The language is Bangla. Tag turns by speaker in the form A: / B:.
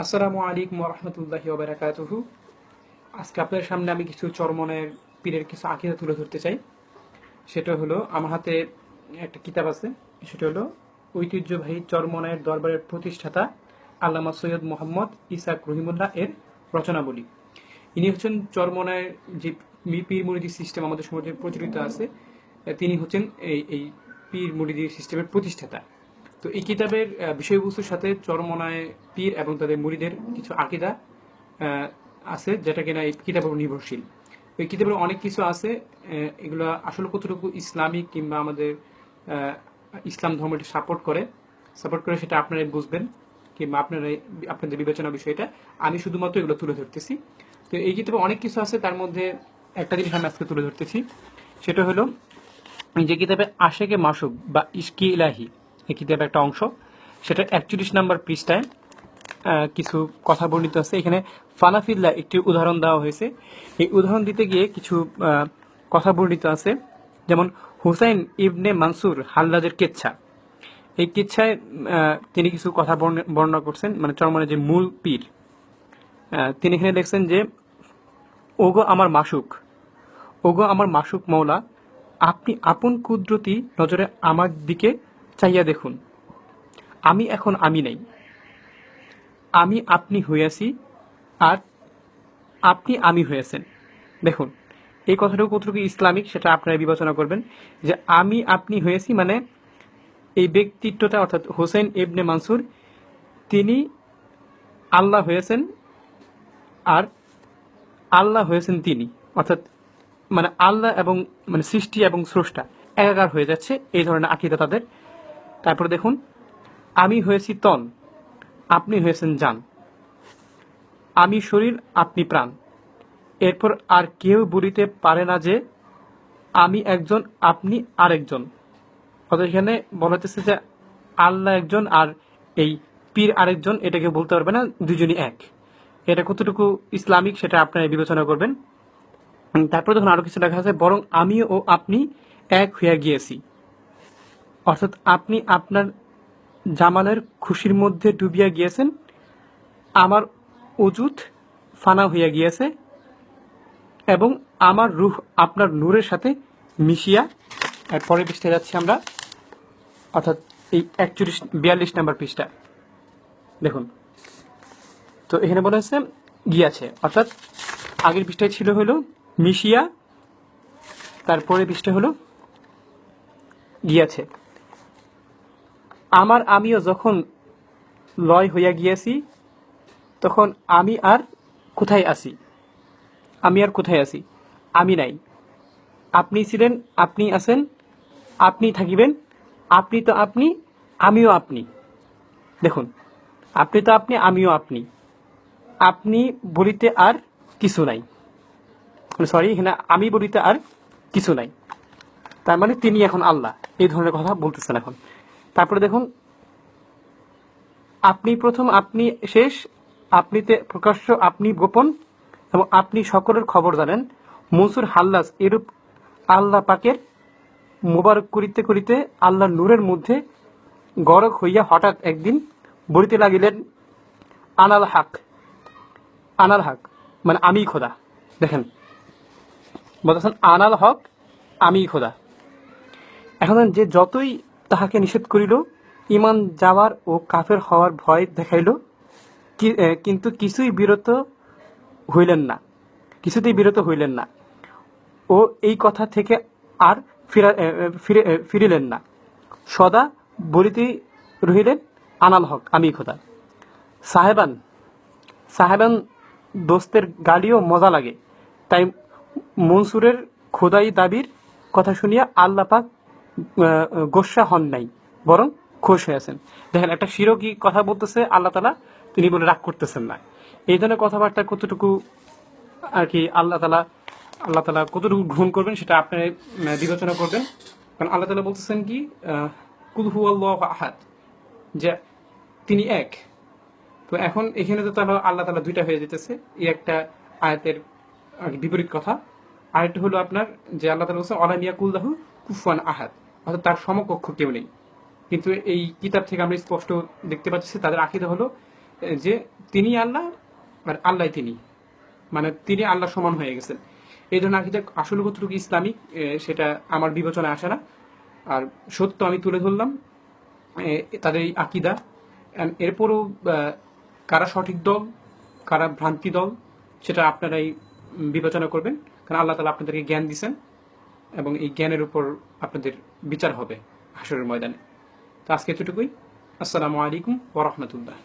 A: আসসালামু আলাইকুম রহমতুল্লাহি ওবরাকাতুহু আজকে আপনাদের সামনে আমি কিছু চরমনের পীরের কিছু আকিদা তুলে ধরতে চাই। সেটা হলো, আমার হাতে একটা কিতাব আছে। সেটা হলো, ঐতিহ্যবাহী চরমনের দরবারের প্রতিষ্ঠাতা আল্লামা সৈয়দ মোহাম্মদ ইসাক রহিমুল্লাহ এর রচনাবলী। ইনি হচ্ছেন চরমনের যে পীর মুরিদি সিস্টেম আমাদের সমাজে প্রচলিত আছে, তিনি হচ্ছেন এই এই পীর মুরিদি সিস্টেমের প্রতিষ্ঠাতা। তো এই কিতাবের বিষয়বস্তুর সাথে চরমনায় পীর এবং তাদের মুরিদের কিছু আকিদা আছে যেটা কিনা এই কিতাবের নির্ভরশীল। এই কিতাবের অনেক কিছু আছে এগুলো আসলে কতটুকু ইসলামিক কিংবা আমাদের ইসলাম ধর্মটি সাপোর্ট করে সাপোর্ট করে সেটা আপনারাই বুঝবেন কিংবা আপনারা আপনাদের বিবেচনা বিষয়টা। আমি শুধুমাত্র এগুলো তুলে ধরতেছি। তো এই কিতাবে অনেক কিছু আছে, তার মধ্যে একটা জিনিস আমি আজকে তুলে ধরতেছি, সেটা হলো যে কিতাবে আশেকে মাসুক বা ইস্কি ইলাহি এই কিতাবের একটা অংশ। সেটা একচল্লিশ নাম্বার পৃষ্ঠায় কিছু কথা বর্ণিত আছে। এখানে ফানাফিল্লা একটি উদাহরণ দেওয়া হয়েছে। এই উদাহরণ দিতে গিয়ে কিছু কথা বর্ণিত আছে। যেমন, হুসাইন ইবনে মানসুর হাল্লাদের কেচ্ছা। এই কিচ্ছায় তিনি কিছু কথা বর্ণ- বর্ণনা করছেন মানে চরমনের যে মূল পীর। তিনি এখানে দেখছেন যে, ওগো আমার মাসুক, ওগো আমার মাসুক মৌলা আপনি আপন কুদরতি নজরে আমার দিকে চাইয়া দেখুন, আমি এখন আমি নাই। আমি আপনি হইয়াছি আর আপনি আমি হয়েছেন দেখুন, এই কথাটুকু কতটুকু ইসলামিক সেটা আপনারা বিবেচনা করবেন যে আমি আপনি হয়েছি মানে এই ব্যক্তিত্বটা অর্থাৎ হোসেন এবনে মানসুর, তিনি আল্লাহ হয়েছেন আর আল্লাহ হয়েছেন তিনি। অর্থাৎ মানে আল্লাহ এবং মানে সৃষ্টি এবং স্রষ্টা একাকার হয়ে যাচ্ছে, এই ধরনের আকিদা তাদের তারপরে দেখুন, আমি হয়েছি তন, আপনি হয়েছেন যান। আমি শরীর, আপনি প্রাণ। এরপর আর কেউ বলিতে পারে না যে, আমি একজন, আপনি আরেকজন। অর্থাৎ এখানে বলা হচ্ছে যে, আল্লাহ একজন আর এই পীর আরেকজন, এটাকে বলতে পারবে না, দুজনই এক। এটা কতটুকু ইসলামিক, সেটা আপনারা বিবেচনা করবেন। তারপর যখন আরও কিছু লেখা আছে, বরং আমি ও আপনি এক হইয়া গিয়েছি। অর্থাৎ আপনি আপনার জামালের খুশির মধ্যে ডুবিয়া গিয়েছেন, আমার অজুত ফানা হইয়া গিয়েছে, এবং আমার রূহ আপনার নূরের সাথে মিশিয়া পরের পৃষ্ঠায় যাচ্ছি আমরা, অর্থাৎ এই একচল্লিশ, বিয়াল্লিশ নাম্বার পৃষ্ঠা। দেখুন, তো এখানে বলা হয়েছে, গিয়াছে। অর্থাৎ আগের পৃষ্ঠায় ছিল হলো মিশিয়া তারপরে পৃষ্ঠা হলো গিয়াছে। আমার আমিও যখন লয় হইয়া গিয়াছি, তখন আমি আর কোথায় আছি? আমি আর কোথায় আছি? আমি নাই। আপনি ছিলেন, আপনি আছেন, আপনি থাকিবেন, আপনি তো আপনি, আমিও আপনি। দেখুন, আপনি তো আপনি, আমিও আপনি। আপনি বলিতে আর কিছু নাই। সরি, এখানে আমি বলিতে আর কিছু নাই। তার মানে তিনি এখন আল্লাহ। এই ধরনের কথা বলতেছেন এখন। তারপরে দেখুন, আপনি প্রথম, আপনি শেষ আপনিতে প্রকাশ্য, আপনি গোপন, এবং আপনি সকলের খবর জানেন। মনসুর হাল্লাস এরূপ আল্লাহ পাকের মোবারক করিতে করিতে আল্লাহ নূরের মধ্যে গরক হইয়া হঠাৎ একদিন বলিতে লাগিলেন, আনাল হাক আনাল হাক মানে আমি খোদা। দেখেন, বলতেছেন, আনাল হক, আমি খোদা। এখন যে যতই তাহাকে নিষেধ করিল ইমান যাওয়ার ও কাফের হওয়ার ভয় দেখাইল কিন্তু কিছুই বিরত হইলেন না, কিছুতেই বিরত হইলেন না। ও এই কথা থেকে আর ফিরা ফিরে ফিরিলেন না। সদা বলিতেই রহিলেন, আনাল হক, আমি খোদা সাহেবান সাহেবান দোস্তের গালিও মজা লাগে। তাই মনসুরের খোদাই দাবির কথা শুনিয়া আল্লাহ গোস্বা হন নাই, বরং খুশ হয়েছেন। দেখেন, একটা শিরো কি কথা বলতেছে, আল্লাহ তালা তিনি বলে রাগ করতেছেন না। এই ধরনের কথাবার্তা কতটুকু আর কি আল্লাহ তালা আল্লাহ তালা কতটুকু গ্রহণ করবেন, সেটা আপনি বিবেচনা করবেন। কারণ আল্লাহ তালা বলতেছেন কি কুলহু আল্লাহ আহাদ, যে তিনি এক। তো এখন এখানে তো তাহলে আল্লাহ তালা দুইটা হয়ে যেতেছে এই একটা আয়াতের বিপরীত কথা। আরেকটা হলো আপনার, যে আল্লাহ তালা বলছে অলামিয়া কুল্লাহু কুফান আহাদ। অর্থাৎ তার সমকক্ষ কেউ নেই। কিন্তু এই কিতাব থেকে আমরা স্পষ্ট দেখতে পাচ্ছি তাদের আকিদা হলো যে তিনি আল্লাহ, আর আল্লাহ তিনি। মানে তিনি আল্লাহ সমান হয়ে গেছেন। এই ধরনের আকিদা আসলে কতটুকু ইসলামিক সেটা আমার বিবেচনায় আসে না। আর সত্য আমি তুলে ধরলাম তাদের এই আকিদা। এরপরও কারা সঠিক দল, কারা ভ্রান্তি দল, সেটা আপনারাই বিবেচনা করবেন। কারণ আল্লাহ তালা আপনাদেরকে জ্ঞান দিছেন এবং এই জ্ঞানের উপর আপনাদের বিচার হবে হাসরের ময়দানে। তো আজকে এতটুকুই। আসসালামু আলাইকুম ওরহমতুল্লাহ